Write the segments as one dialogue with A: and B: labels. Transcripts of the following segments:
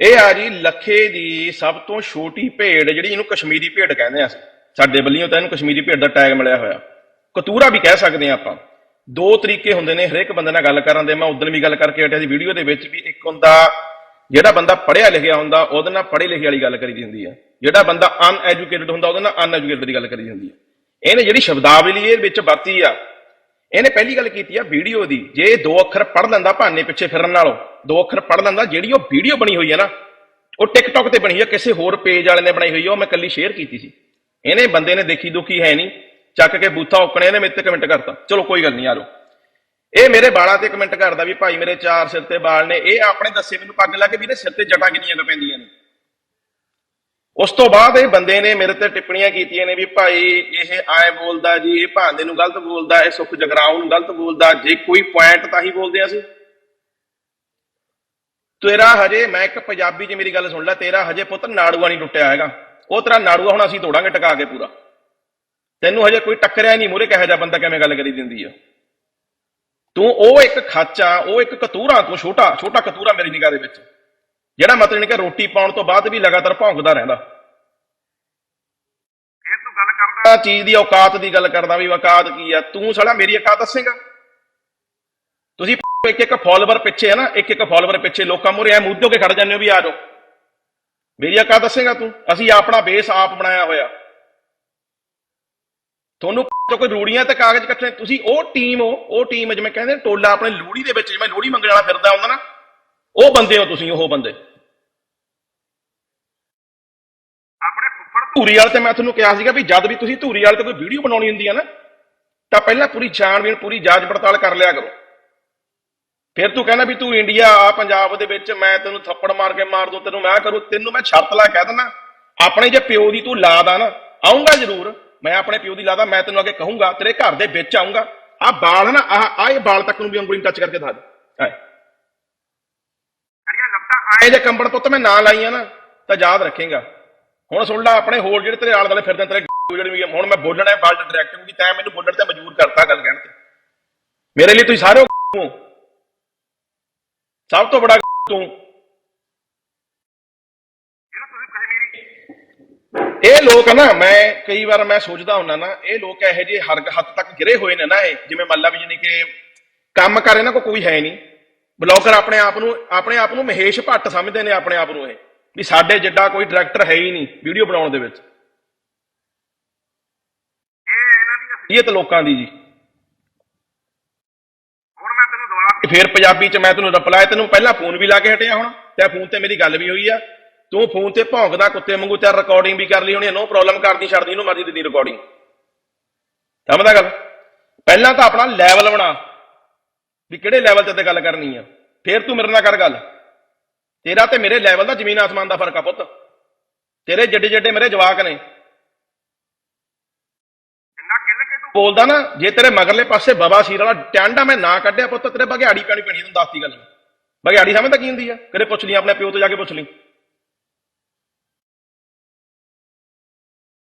A: ਇਹ ਆ ਜੀ ਲੱਖੇ ਦੀ ਸਭ ਤੋਂ ਛੋਟੀ ਭੇਡ ਜਿਹੜੀ ਇਹਨੂੰ ਕਸ਼ਮੀਰੀ ਭੇਡ ਕਹਿੰਦੇ ਆ ਸਾਡੇ ਬੱਲੀਆਂ ਤਾਂ ਇਹਨੂੰ ਕਸ਼ਮੀਰੀ ਭੇਡ ਦਾ ਟੈਗ ਮਿਲਿਆ ਹੋਇਆ। ਕਤੂਰਾ ਵੀ ਕਹਿ ਸਕਦੇ ਆ ਆਪਾਂ। ਦੋ ਤਰੀਕੇ ਹੁੰਦੇ ਨੇ ਹਰੇਕ ਬੰਦੇ ਨਾਲ ਗੱਲ ਕਰਨ ਦੇ। ਮੈਂ ਉਦੋਂ ਵੀ ਗੱਲ ਕਰਕੇ ਹਟਿਆ ਸੀ ਵੀਡੀਓ ਦੇ ਵਿੱਚ ਵੀ ਇੱਕ ਹੁੰਦਾ, ਜਿਹੜਾ ਬੰਦਾ ਪੜ੍ਹਿਆ ਲਿਖਿਆ ਹੁੰਦਾ, ਉਹਦੇ ਨਾਲ ਪੜ੍ਹੇ ਲਿਖੇ ਵਾਲੀ ਗੱਲ ਕਰੀ ਦੀ ਹੁੰਦੀ ਆ। ਜਿਹੜਾ ਬੰਦਾ ਅਨਐਜੂਕੇਟਡ ਹੁੰਦਾ, ਉਹਦੇ ਨਾਲ ਅਨਐਜੂਕੇਟਡ ਦੀ ਗੱਲ ਕਰੀ ਦੀ ਹੁੰਦੀ ਆ। ਇਹਨੇ ਜਿਹੜੀ ਸ਼ਬਦਾਵਲੀ ਇਹ ਵਿੱਚ ਵਰਤੀ ਆ ਇਹਨੇ ਪਹਿਲੀ ਗੱਲ ਕੀਤੀ ਆ ਵੀਡੀਓ ਦੀ। ਜੇ ਦੋ ਅੱਖਰ ਪੜ੍ਹ ਲੈਂਦਾ ਭਾਨੇ ਪਿੱਛੇ ਫਿਰਨ ਨਾਲੋਂ, ਦੋ ਅੱਖਰ ਪੜ੍ਹ ਲੈਂਦਾ, ਜਿਹੜੀ ਉਹ ਵੀਡੀਓ ਬਣੀ ਹੋਈ ਹੈ ਨਾ, ਉਹ ਟਿਕਟੌਕ ਤੇ ਬਣੀ ਹੋਈ ਕਿਸੇ ਹੋਰ ਪੇਜ ਵਾਲੇ ਨੇ ਬਣਾਈ ਹੋਈ ਆ, ਉਹ ਮੈਂ ਕੱਲੀ ਸ਼ੇਅਰ ਕੀਤੀ ਸੀ। ਇਹਨੇ ਬੰਦੇ ਨੇ ਦੇਖੀ ਦੁਖੀ ਹੈ ਨਹੀਂ, ਚੱਕ ਕੇ ਬੂਥਾ ਉੱਕਣੇ ਇਹਨੇ ਮੇਰੇ ਤੇ ਕਮੈਂਟ ਕਰਤਾ। ਚਲੋ ਕੋਈ ਗੱਲ ਨਹੀਂ, ਆ ਲੋ ਇਹ ਮੇਰੇ ਬਾਲਾਂ ਤੇ ਕਮੈਂਟ ਕਰਦਾ ਵੀ ਭਾਈ ਮੇਰੇ ਚਾਰ ਸਿਰ ਤੇ ਬਾਲ ਨੇ, ਇਹ ਆਪਣੇ ਦੱਸੇ ਮੈਨੂੰ ਪੱਗ ਲਾ ਕੇ ਵੀ ਇਹਦੇ ਸਿਰ ਤੇ ਜਟਾਂ ਕਿੰਨੀਆਂ ਪੈਂਦੀਆਂ ਨੇ। ਉਸ ਤੋਂ ਬਾਅਦ ਇਹ ਬੰਦੇ ਨੇ ਮੇਰੇ ਤੇ ਟਿੱਪਣੀਆਂ ਕੀਤੀਆਂ ਨੇ ਵੀ ਭਾਈ ਇਹ ਆਏ ਬੋਲਦਾ ਜੀ, ਇਹ ਭਾਂਦੇ ਨੂੰ ਗਲਤ ਬੋਲਦਾ, ਇਹ ਸੁਖ ਜਗਰਾਉਂ ਨੂੰ ਗਲਤ ਬੋਲਦਾ, ਜੇ ਕੋਈ ਪੁਆਇੰਟ ਤਾਂ ਹੀ ਬੋਲਦੇ ਅਸੀਂ। ਤੇਰਾ ਹਜੇ, ਮੈਂ ਇੱਕ ਪੰਜਾਬੀ 'ਚ ਮੇਰੀ ਗੱਲ ਸੁਣ ਲੈ, ਤੇਰਾ ਹਜੇ ਪੁੱਤ ਨਾੜੂਆ ਨਹੀਂ ਟੁੱਟਿਆ ਹੈਗਾ। ਉਹ ਤੇਰਾ ਨਾੜੂਆ ਹੁਣ ਅਸੀਂ ਤੋੜਾਂਗੇ ਟਕਾ ਕੇ ਪੂਰਾ। ਤੈਨੂੰ ਹਜੇ ਕੋਈ ਟੱਕਰਿਆ ਨਹੀਂ ਮੂਰੇ ਕਹੇ ਜਾ ਬੰਦਾ ਕਿਵੇਂ ਗੱਲ ਕਰੀ ਦਿੰਦੀ ਆ? ਤੂੰ ਉਹ ਇੱਕ ਖਾਚਾ ਉਹ ਇੱਕ ਕਤੂਰਾ, ਤੂੰ ਛੋਟਾ ਛੋਟਾ ਕਤੂਰਾ ਮੇਰੀ ਨਿਗਾਹ ਦੇ ਵਿੱਚ। ਜਿਹੜਾ ਮਤਲਬ ਕਿ ਰੋਟੀ ਪਾਉਣ ਤੋਂ ਬਾਅਦ ਵੀ ਲਗਾਤਾਰ ਭੌਂਕਦਾ ਰਹਿੰਦਾ। ਫਿਰ ਤੂੰ ਗੱਲ ਕਰਦਾ। ਚੀਜ਼ ਦੀ ਔਕਾਤ ਦੀ ਗੱਲ ਕਰਦਾ ਵੀ ਔਕਾਤ ਕੀ ਆ। ਤੂੰ ਸਾਲਾ ਮੇਰੀ ਔਕਾਤ ਦੱਸੇਗਾ। ਤੁਸੀਂ ਇੱਕ ਇੱਕ ਫਾਲੋਅਰ ਪਿੱਛੇ ਹੈ ਨਾ ਇੱਕ ਇੱਕ ਫਾਲੋਅਰ ਪਿੱਛੇ ਲੋਕਾਂ ਮੂਹਰੇ ਐ ਮੁੱਦੋ ਕੇ ਖੜ ਜਾਂਦੇ ਹੋ ਵੀ ਆ ਜਾਓ। ਮੇਰੀ ਔਕਾਤ ਦੱਸੇਗਾ ਤੂੰ। ਅਸੀਂ ਆਪਣਾ ਬੇਸ ਆਪ ਬਣਾਇਆ ਹੋਇਆ। ਤੁਹਾਨੂੰ ਕੋਈ ਰੂੜੀਆਂ ਤੇ ਕਾਗਜ਼ ਇਕੱਠੇ ਤੁਸੀਂ ਉਹ ਟੀਮ ਹੋ ਉਹ ਟੀਮ ਜਿਵੇਂ ਕਹਿੰਦੇ ਟੋਲਾ ਆਪਣੇ ਲੋਹੜੀ ਦੇ ਵਿੱਚ ਜਿਵੇਂ ਲੋਹੜੀ ਮੰਗਣ ਵਾਲਾ ਫਿਰਦਾ ਹੁੰਦਾ ਨਾ ਉਹ ਬੰਦੇ ਹੋ ਤੁਸੀਂ ਉਹ ਬੰਦੇ। ਧੂਰੀ ਵਾਲੇ ਤੇ ਮੈਂ ਤੁਹਾਨੂੰ ਕਿਹਾ ਸੀਗਾ ਵੀ ਜਦ ਵੀ ਤੁਸੀਂ ਧੂਰੀ ਵਾਲੇ ਤੇ ਕੋਈ ਵੀਡੀਓ ਬਣਾਉਣੀ ਹੁੰਦੀ ਹੈ ਨਾ ਤਾਂ ਪਹਿਲਾਂ ਪੂਰੀ ਛਾਣਬੀਣ ਪੂਰੀ ਜਾਂਚ ਪੜਤਾਲ ਕਰ ਲਿਆ ਕਰੋ। ਫਿਰ ਤੂੰ ਕਹਿੰਦਾ ਵੀ ਤੂੰ ਇੰਡੀਆ ਆ ਪੰਜਾਬ ਦੇ ਵਿੱਚ ਮੈਂ ਤੈਨੂੰ ਥੱਪੜ ਮਾਰ ਕੇ ਮਾਰ ਦੂੰ ਤੈਨੂੰ ਮੈਂ ਕਰੂ ਤੈਨੂੰ ਮੈਂ ਸ਼ਰਤ ਲਾ ਕਹਿ ਦਿੰਦਾ। ਆਪਣੇ ਜੇ ਪਿਓ ਦੀ ਤੂੰ ਲਾਦ ਆ ਨਾ ਆਉਂਗਾ ਜ਼ਰੂਰ। ਮੈਂ ਆਪਣੇ ਪਿਓ ਦੀ ਲਾਦਾ ਮੈਂ ਤੈਨੂੰ ਅੱਗੇ ਕਹੂੰਗਾ ਤੇਰੇ ਘਰ ਦੇ ਵਿੱਚ ਆਉਂਗਾ ਆ ਬਾਲ ਨਾ ਆ ਆ ਇਹ ਬਾਲ ਤੱਕ ਨੂੰ ਵੀ ਉਂਗਲੀ ਟੱਚ ਕਰਕੇ ਦਿਖਾ ਦੇ। ਆਏ। ਅੜੀਆਂ ਲੱਤਾਂ ਆਏ ਜੇ ਕੰਬਣ ਪੁੱਤ ਮੈਂ ਨਾ ਲਾਈਆਂ ਨਾ ਤਾਂ ਯਾਦ ਰੱਖੇਗਾ। ਹੁਣ ਸੁਣ ਲੈ ਆਪਣੇ ਹੋਰ ਜਿਹੜੇ ਤੇਰੇ ਆਲੇ ਦੁਆਲੇ ਫਿਰਦੇ ਤੇਰੇ ਜਿਹੜੇ ਵੀ ਹੁਣ ਮੈਂ ਬੋਲਣਾ ਹੈ ਬਾਲਟ ਡਾਇਰੈਕਟ ਕਿਉਂਕਿ ਤੈਂ ਮੈਨੂੰ ਬੋਲਣ ਤੇ ਮਜਬੂਰ ਕਰਤਾ ਗੱਲ ਕਹਿਣ ਤੇ। ਮੇਰੇ ਲਈ ਤੁਸੀਂ ਸਾਰੇ ਹੋ ਸਭ ਤੋਂ ਬੜਾ ਤੂੰ। ਇਹ ਲੋਕ ਨਾ ਮੈਂ ਕਈ ਵਾਰ ਮੈਂ ਸੋਚਦਾ ਹੁੰਦਾ ਨਾ ਇਹ ਲੋਕ ਇਹੋ ਜਿਹੇ ਹਰ ਹੱਦ ਤੱਕ ਗਿਰੇ ਹੋਏ ਨੇ ਨਾ ਇਹ ਜਿਵੇਂ ਮੰਨ ਲਾ ਵੀ ਜਾਨੀ ਕਿ ਕੰਮ ਕਰ ਇਹਨਾਂ ਕੋ ਕੋਈ ਹੈ ਨਹੀਂ। ਬਲੌਗਰ ਆਪਣੇ ਆਪ ਨੂੰ ਆਪਣੇ ਆਪ ਨੂੰ ਮਹੇਸ਼ ਭੱਟ ਸਮਝਦੇ ਨੇ ਆਪਣੇ ਆਪ ਨੂੰ ਇਹ। ਵੀ ਸਾਡੇ ਜਿੱਡਾ ਕੋਈ ਡਾਇਰੈਕਟਰ ਹੈ ਹੀ ਨਹੀਂ ਵੀਡੀਓ ਬਣਾਉਣ ਦੇ ਵਿੱਚ। ਇਹ ਇਹਨਾਂ ਦੀ ਅਸਲੀਅਤ ਲੋਕਾਂ ਦੀ ਜੀ। ਹੁਣ ਮੈਂ ਤੈਨੂੰ ਦੁਬਾਰਾ ਫੇਰ ਪੰਜਾਬੀ ਚ ਮੈਂ ਤੈਨੂੰ ਰਿਪਲਾਈ ਤੈਨੂੰ ਪਹਿਲਾਂ ਫੋਨ ਵੀ ਲਾ ਕੇ ਹਟਿਆ ਹੁਣ। ਤੇ ਫੋਨ ਤੇ ਮੇਰੀ ਗੱਲ ਵੀ ਹੋਈ ਆ। ਤੂੰ ਫੋਨ ਤੇ ਭੌਂਕਦਾ ਕੁੱਤੇ ਵਾਂਗੂ ਤੇ ਰਿਕਾਰਡਿੰਗ ਵੀ ਕਰ ਲਈ ਹੋਣੀ ਨੋ ਪ੍ਰੋਬਲਮ ਕਰਦੀ ਛੱਡਦੀ ਇਹਨੂੰ ਮਰਜ਼ੀ ਦਿੱਤੀ ਰਿਕਾਰਡਿੰਗ ਸਮਝਦਾ ਗੱਲ? ਪਹਿਲਾਂ ਤਾਂ ਆਪਣਾ ਲੈਵਲ ਬਣਾ ਵੀ ਕਿਹੜੇ ਲੈਵਲ ਤੇ ਤੇ ਗੱਲ ਕਰਨੀ ਆ। ਫੇਰ ਤੂੰ ਮੇਰੇ ਨਾਲ ਕਰ ਗੱਲ। ਤੇਰਾ ਤੇ ਮੇਰੇ ਲੈਵਲ ਦਾ ਜ਼ਮੀਨ ਆਸਮਾਨ ਦਾ ਫ਼ਰਕ ਆ ਪੁੱਤ। ਤੇਰੇ ਜੱਡੇ ਜੱਡੇ ਮੇਰੇ ਜਵਾਕ ਨੇ। ਜਿੰਨਾ ਕਿੱਲ ਕੇ ਤੂੰ ਬੋਲਦਾ ਨਾ ਜੇ ਤੇਰੇ ਮਗਰਲੇ ਪਾਸੇ ਬਵਾ ਸੀਰ ਵਾਲਾ ਟਾਂਡਾ ਮੈਂ ਨਾ ਕੱਢਿਆ ਪੁੱਤ ਤੇਰੇ ਬਗਿਆੜੀ ਪੈਣੀ ਪੈਣੀ ਤੈਨੂੰ ਦੱਸਤੀ ਗੱਲ। ਬਗਿਆੜੀ ਸਮਝਦਾ ਕੀ ਹੁੰਦੀ ਆ? ਕਦੇ ਪੁੱਛ ਲਈ ਆਪਣੇ ਪਿਓ ਤੋਂ ਜਾ ਕੇ ਪੁੱਛ ਲਈ।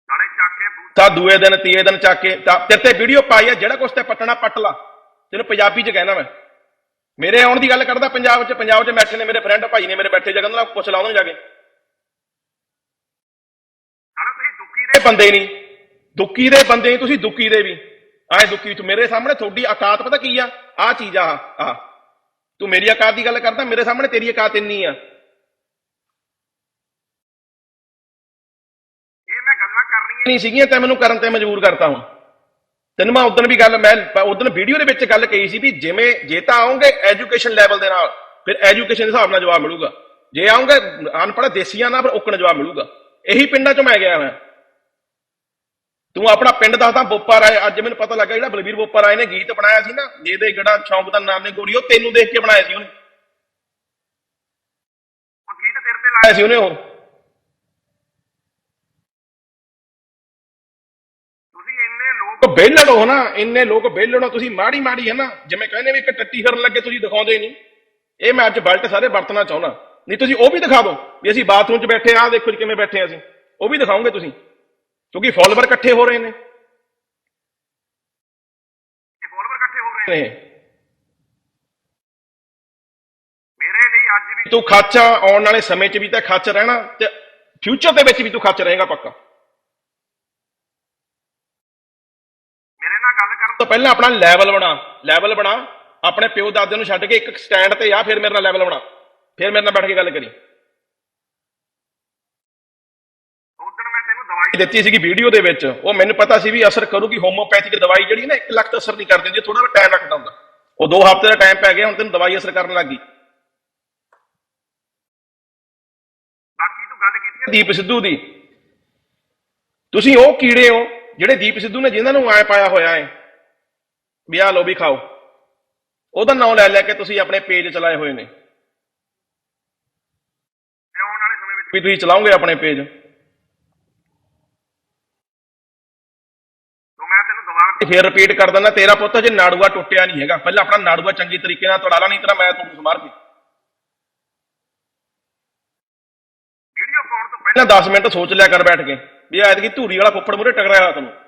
A: ਨਾਲੇ ਚੱਕ ਕੇ ਬੂਥਾ ਦੂਏ ਦਿਨ ਤੀਏ ਦਿਨ ਚੱਕ ਕੇ ਤਾਂ ਤੇਰੇ ਤੇ ਵੀਡੀਓ ਪਾਈ ਆ ਜਿਹੜਾ ਕੁਛ ਤੇ ਪੱਟਣਾ ਪੱਟ ਲਾ। ਤੈਨੂੰ ਪੰਜਾਬੀ ਚ ਕਹਿਣਾ ਮੈਂ। ਮੇਰੇ ਆਉਣ ਦੀ ਗੱਲ ਕਰਦਾ ਪੰਜਾਬ ਚ ਪੰਜਾਬ ਚ ਬੈਠੇ ਨੇ ਮੇਰੇ ਫਰੈਂਡ ਭਾਈ ਨੇ ਮੇਰੇ ਬੈਠੇ ਜਗਨ ਨਾਲ ਪੁੱਛ ਲਾ ਉਹਨਾਂ ਜਾ ਕੇ। ਹਣਾ ਤੁਸੀਂ ਦੁੱਕੀ ਦੇ ਬੰਦੇ ਨਹੀਂ। ਦੁੱਕੀ ਦੇ ਬੰਦੇ ਨਹੀਂ ਤੁਸੀਂ ਦੁੱਕੀ ਦੇ ਵੀ। ਆਏ ਦੁੱਕੀ ਚ ਮੇਰੇ ਸਾਹਮਣੇ ਤੁਹਾਡੀ ਔਕਾਤ ਪਤਾ ਕੀ ਆ? ਆ ਚੀਜ਼ ਆ ਆ ਤੂੰ ਮੇਰੀ ਔਕਾਤ ਦੀ ਗੱਲ ਕਰਦਾ ਮੇਰੇ ਸਾਹਮਣੇ ਤੇਰੀ ਔਕਾਤ ਇੰਨੀ ਆ। ਇਹ ਮੈਂ ਗੱਲਾਂ ਕਰਨੀਆਂ ਨਹੀਂ ਸੀਗੀਆਂ ਤੇ ਮੈਨੂੰ ਕਰਨ ਤੇ ਮਜਬੂਰ ਕਰਤਾ ਹੁਣ। ਤੈਨੂੰ ਮੈਂ ਉਦੋਂ ਵੀ ਗੱਲ ਮੈਂ ਉਦੋਂ ਵੀਡੀਓ ਦੇ ਵਿੱਚ ਗੱਲ ਕਹੀ ਸੀ ਵੀ ਜਿਵੇਂ ਜੇ ਤਾਂ ਆਉਂਗੇ ਐਜੂਕੇਸ਼ਨ ਲੈਵਲ ਦੇ ਨਾਲ ਫਿਰ ਐਜੂਕੇਸ਼ਨ ਦੇ ਹਿਸਾਬ ਨਾਲ ਜਵਾਬ ਮਿਲੂਗਾ। ਜੇ ਆਉਂਗੇ ਅਨਪੜ੍ਹ ਦੇਸੀਆਂ ਨਾਲ ਫਿਰ ਉੱਕਣ ਜਵਾਬ ਮਿਲੂਗਾ। ਇਹੀ ਪਿੰਡਾਂ ਚੋਂ ਮੈਂ ਗਿਆ ਮੈਂ। ਤੂੰ ਆਪਣਾ ਪਿੰਡ ਦੱਸਦਾ ਬੋਪਾ ਰਾਏ ਅੱਜ ਮੈਨੂੰ ਪਤਾ ਲੱਗਾ ਜਿਹੜਾ ਬਲਵੀਰ ਬੋਪਾ ਰਾਏ ਨੇ ਗੀਤ ਬਣਾਇਆ ਸੀ ਨਾ ਜਿਹਦੇ ਜਿਹੜਾ ਸ਼ੌਂਕ ਦਾ ਨਾਮ ਨੇ ਗੋਰੀ ਉਹ ਤੈਨੂੰ ਦੇਖ ਕੇ ਬਣਾਇਆ ਸੀ ਉਹਨੇ। ਉਹ ਗੀਤ ਤੇਰੇ ਤੇ ਲਾਇਆ ਸੀ ਉਹਨੇ ਉਹ। ਲੋਕ ਬੇਲੜ ਹੋ ਨਾ ਇੰਨੇ ਲੋਕ ਬੇਲੜ ਹੋ ਤੁਸੀਂ ਮਾੜੀ ਮਾੜੀ ਹੈ ਨਾ ਜਿਵੇਂ ਕਹਿੰਦੇ ਵੀ ਇੱਕ ਟੱਟੀ ਕਰਨ ਲੱਗੇ ਤੁਸੀਂ ਦਿਖਾਉਂਦੇ ਨਹੀਂ। ਇਹ ਮੈਂ ਅੱਜ ਬਲਟ ਸਾਰੇ ਵਰਤਣਾ ਚਾਹੁੰਦਾ। ਨਹੀਂ ਤੁਸੀਂ ਉਹ ਵੀ ਦਿਖਾ ਦਿਓ ਵੀ ਅਸੀਂ ਬਾਥਰੂਮ 'ਚ ਬੈਠੇ ਆ ਦੇਖੋ ਜੀ ਕਿਵੇਂ ਬੈਠੇ ਆ ਅਸੀਂ। ਉਹ ਵੀ ਦਿਖਾਓਗੇ ਤੁਸੀਂ ਕਿਉਂਕਿ ਫਾਲੋਅਰ ਇਕੱਠੇ ਹੋ ਰਹੇ ਨੇ। ਇਹ ਫਾਲੋਅਰ ਇਕੱਠੇ ਹੋ ਰਹੇ ਨੇ? ਮੇਰੇ ਲਈ ਅੱਜ ਵੀ ਤੂੰ ਖਾਚਾ ਆਉਣ ਵਾਲੇ ਸਮੇਂ 'ਚ ਵੀ ਤਾਂ ਖੱਚ ਰਹਿਣਾ ਤੇ ਫਿਊਚਰ ਦੇ ਵਿੱਚ ਵੀ ਤੂੰ ਖੱਚ ਰਹੇਗਾ ਪੱਕਾ। ਤੋਂ ਪਹਿਲਾਂ ਆਪਣਾ ਲੈਵਲ ਬਣਾ। ਲੈਵਲ ਬਣਾ ਆਪਣੇ ਪਿਓ ਦਾਦੇ ਨੂੰ ਛੱਡ ਕੇ ਇੱਕ ਸਟੈਂਡ ਤੇ ਆ ਫਿਰ ਮੇਰੇ ਨਾਲ ਲੈਵਲ ਬਣਾ। ਫਿਰ ਮੇਰੇ ਨਾਲ ਬੈਠ ਕੇ ਗੱਲ ਕਰੀ। ਉਦੋਂ ਮੈਂ ਤੈਨੂੰ ਦਵਾਈ ਦਿੱਤੀ ਸੀਗੀ ਵੀਡੀਓ ਦੇ ਵਿੱਚ। ਉਹ ਮੈਨੂੰ ਪਤਾ ਸੀ ਵੀ ਅਸਰ ਕਰੂਗੀ ਹੋਮੋਪੈਥਿਕ ਦਵਾਈ ਜਿਹੜੀ ਨਾ 1 ਲੱਖ ਤਾਂ ਅਸਰ ਨਹੀਂ ਕਰਦੀ ਹੁੰਦੀ ਥੋੜਾ ਜਿਹਾ ਟਾਈਮ ਰੱਖਦਾ ਹੁੰਦਾ। ਉਹ 2 ਹਫ਼ਤੇ ਦਾ ਟਾਈਮ ਪੈ ਗਿਆ ਹੁਣ ਤੈਨੂੰ ਦਵਾਈ ਅਸਰ ਕਰਨ ਲੱਗੀ ਬਾਕੀ ਤੂੰ ਗੱਲ ਕੀਤੀ ਦੀਪ ਸਿੱਧੂ ਦੀ। ਤੁਸੀਂ ਉਹ ਕੀੜੇ ਹੋ ਜਿਹੜੇ ਦੀਪ ਸਿੱਧੂ ਨੇ ਜਿਨ੍ਹਾਂ ਨੂੰ ਐ ਪਾਇਆ ਹੋਇਆ ਹੈ ਵੀ ਆਹ ਲੋ ਵੀ ਖਾਓ। ਉਹਦਾ ਨਾਮ ਲੈ ਲੈ ਕੇ ਤੁਸੀਂ ਆਪਣੇ ਪੇਜ ਚਲਾਏ ਹੋਏ ਨੇ। ਤੇ ਆਉਣ ਵਾਲੇ ਸਮੇਂ ਵਿੱਚ ਵੀ ਤੁਸੀਂ ਚਲਾਓਗੇ ਆਪਣੇ ਪੇਜ ਤੋਂ ਮੈਂ ਤੈਨੂੰ ਕੇ ਫੇਰ ਰਿਪੀਟ ਕਰ ਦਿੰਦਾ ਤੇਰਾ ਪੁੱਤ ਹਜੇ ਨਾੜੂਆ ਟੁੱਟਿਆ ਨਹੀਂ ਹੈਗਾ। ਪਹਿਲਾਂ ਆਪਣਾ ਨਾੜੂਆ ਚੰਗੀ ਤਰੀਕੇ ਨਾਲ ਤੜਾ ਲਾ ਨਹੀਂ ਤੇਰਾ ਮੈਂ ਤੁਹਾਨੂੰ ਸਮਾਰ ਕੇ ਵੀਡੀਓ ਪਾਉਣ ਤੋਂ ਪਹਿਲਾਂ 10 ਮਿੰਟ ਸੋਚ ਲਿਆ ਕਰ ਬੈਠ ਕੇ। ਵੀ ਐਤਕੀ ਧੂਰੀ ਵਾਲਾ ਫੁੱਫੜ ਮੂਰੇ ਟਕਰਾਇਆ ਤੈਨੂੰ।